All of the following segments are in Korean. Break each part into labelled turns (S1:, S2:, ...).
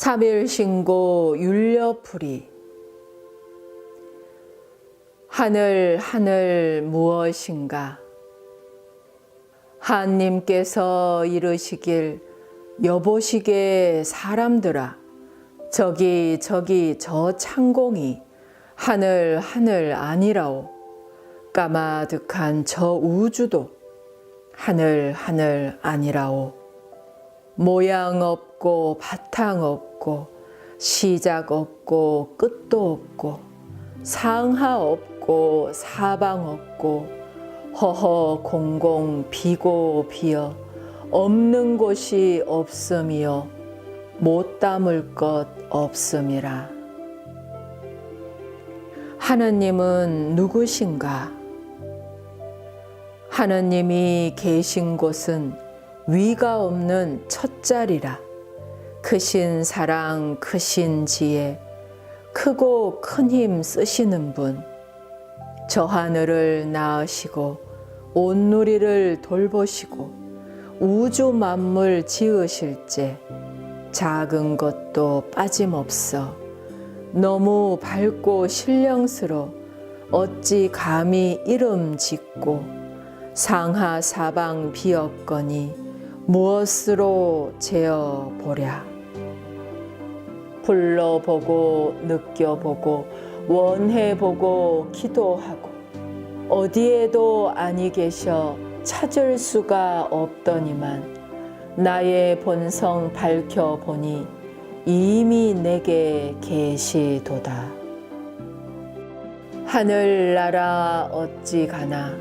S1: 사별신고 율려풀이. 하늘 하늘 무엇인가? 하님께서 이르시길 여보시게 사람들아 저기 저기 저 창공이 하늘 하늘 아니라오. 까마득한 저 우주도 하늘 하늘 아니라오. 모양 없고 바탕 없고 시작 없고 끝도 없고 상하 없고 사방 없고 허허 공공 비고 비어 없는 곳이 없음이요 못 담을 것 없음이라. 하느님은 누구신가? 하느님이 계신 곳은 위가 없는 첫자리라 크신 사랑 크신 지혜 크고 큰 힘 쓰시는 분 저 하늘을 낳으시고 온 누리를 돌보시고 우주 만물 지으실제 작은 것도 빠짐없어 너무 밝고 신령스러 어찌 감히 이름 짓고 상하 사방 비었거니 무엇으로 재어 보랴 불러보고 느껴보고 원해보고 기도하고 어디에도 아니 계셔 찾을 수가 없더니만 나의 본성 밝혀보니 이미 내게 계시도다. 하늘나라 어찌 가나?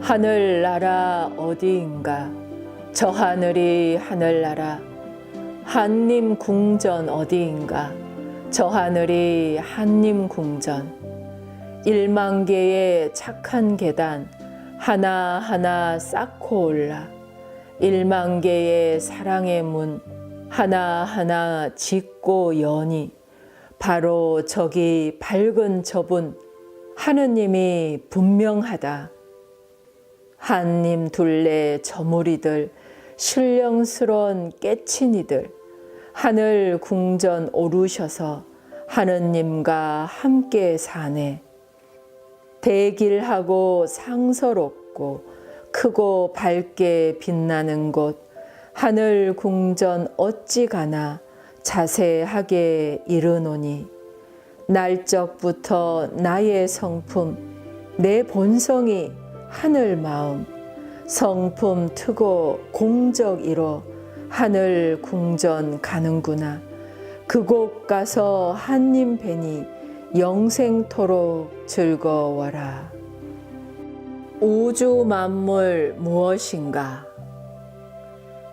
S1: 하늘나라 어디인가? 저 하늘이 하늘나라 한님 궁전 어디인가? 저 하늘이 한님 궁전. 일만 개의 착한 계단 하나하나 쌓고 올라. 일만 개의 사랑의 문 하나하나 짓고 여니. 바로 저기 밝은 저분 하느님이 분명하다. 한님 둘레 저무리들 신령스러운 깨친이들 하늘 궁전 오르셔서 하느님과 함께 사네. 대길하고 상서롭고 크고 밝게 빛나는 곳 하늘 궁전 어찌 가나 자세하게 이르노니 날적부터 나의 성품 내 본성이 하늘 마음 성품 트고 공적 이로 하늘 궁전 가는구나. 그곳 가서 한님 뵈니 영생토록 즐거워라. 우주 만물 무엇인가?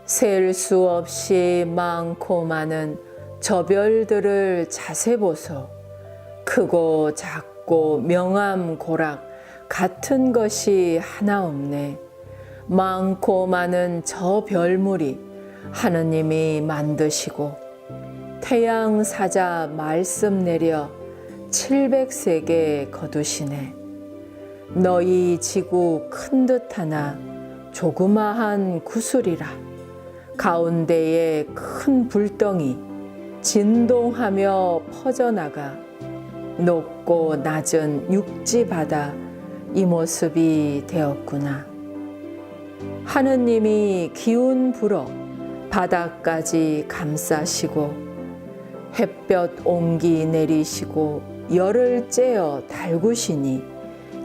S1: 셀 수 없이 많고 많은 저 별들을 자세 보소. 크고 작고 명암 고락 같은 것이 하나 없네. 많고 많은 저 별물이 하느님이 만드시고 태양 사자 말씀 내려 700세계 거두시네. 너희 지구 큰 듯 하나 조그마한 구슬이라 가운데에 큰 불덩이 진동하며 퍼져나가 높고 낮은 육지 바다 이 모습이 되었구나. 하느님이 기운 불어 바다까지 감싸시고 햇볕 온기 내리시고 열을 쬐어 달구시니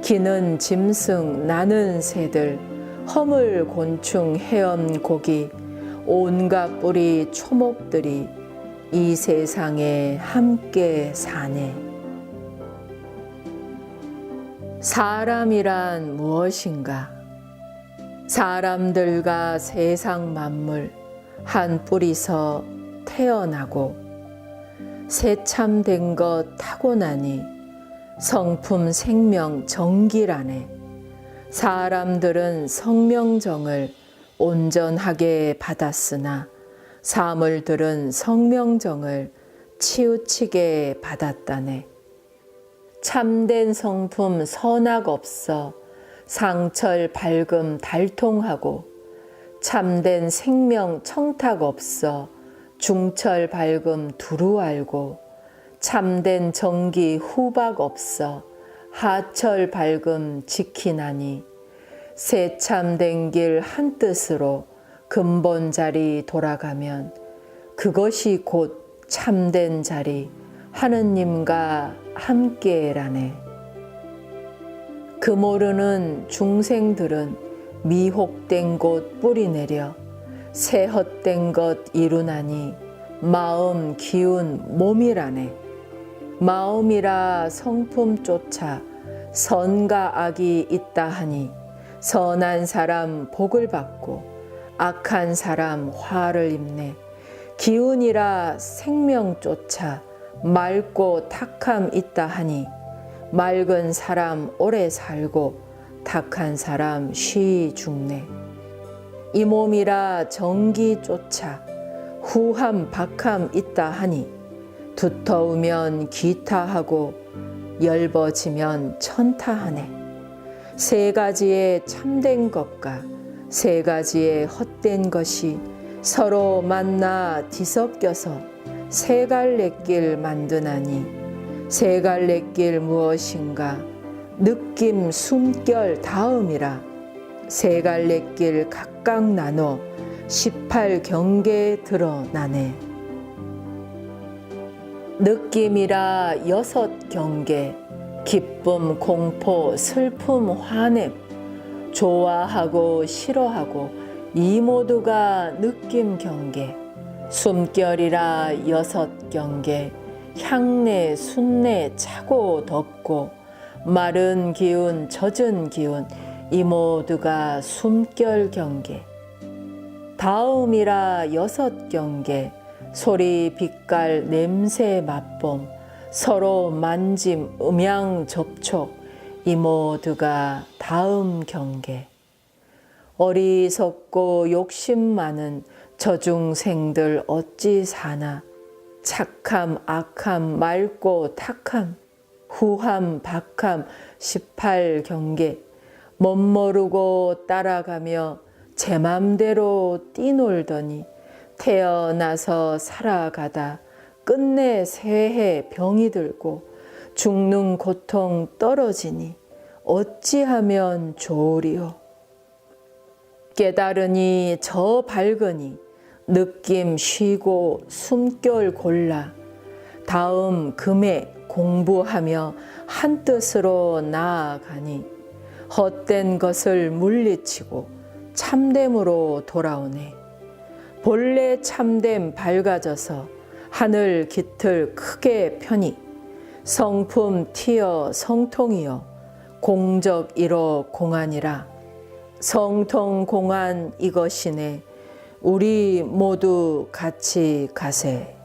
S1: 기는 짐승 나는 새들 허물 곤충 헤엄 고기 온갖 뿌리 초목들이 이 세상에 함께 사네. 사람이란 무엇인가? 사람들과 세상 만물 한 뿌리서 태어나고 새참된 것 타고나니 성품 생명 정기라네. 사람들은 성명정을 온전하게 받았으나 사물들은 성명정을 치우치게 받았다네. 참된 성품 선악 없어 상철 밝음 달통하고 참된 생명 청탁 없어 중철 밝음 두루 알고 참된 정기 후박 없어 하철 밝음 지키나니 새 참된 길 한 뜻으로 근본 자리 돌아가면 그것이 곧 참된 자리 하느님과 함께라네. 그 모르는 중생들은 미혹된 곳 뿌리 내려 새 헛된 것 이루나니 마음 기운 몸이라네. 마음이라 성품 쫓아 선과 악이 있다 하니 선한 사람 복을 받고 악한 사람 화를 입네. 기운이라 생명 쫓아 맑고 탁함 있다 하니 맑은 사람 오래 살고 탁한 사람 쉬 죽네. 이 몸이라 정기 쫓아 후함 박함 있다 하니 두터우면 기타하고 열버지면 천타하네. 세 가지의 참된 것과 세 가지의 헛된 것이 서로 만나 뒤섞여서 세 갈래 길 만드나니 세 갈래 길 무엇인가 느낌 숨결 다음이라 세 갈래 길 각각 나눠 18 경계에 드러나네. 느낌이라 여섯 경계, 기쁨, 공포, 슬픔, 화냄, 좋아하고 싫어하고 이 모두가 느낌 경계, 숨결이라 여섯 경계, 향내, 순내, 차고 덥고 마른 기운, 젖은 기운 이 모두가 숨결 경계. 다음이라 여섯 경계, 소리, 빛깔, 냄새, 맛봄, 서로 만짐, 음양, 접촉, 이 모두가 다음 경계. 어리석고 욕심 많은 저중생들 어찌 사나, 착함, 악함, 맑고 탁함, 후함, 박함, 18경계, 멋모르고 따라가며 제 맘대로 뛰놀더니 태어나서 살아가다 끝내 새해 병이 들고 죽는 고통 떨어지니 어찌하면 좋으리요. 깨달으니 저 밝으니 느낌 쉬고 숨결 골라 다음 금에 공부하며 한 뜻으로 나아가니 헛된 것을 물리치고 참됨으로 돌아오네. 본래 참됨 밝아져서 하늘 깃을 크게 펴니 성품 티어 성통이여 공적 이로 공안이라 성통 공안 이것이네 우리 모두 같이 가세.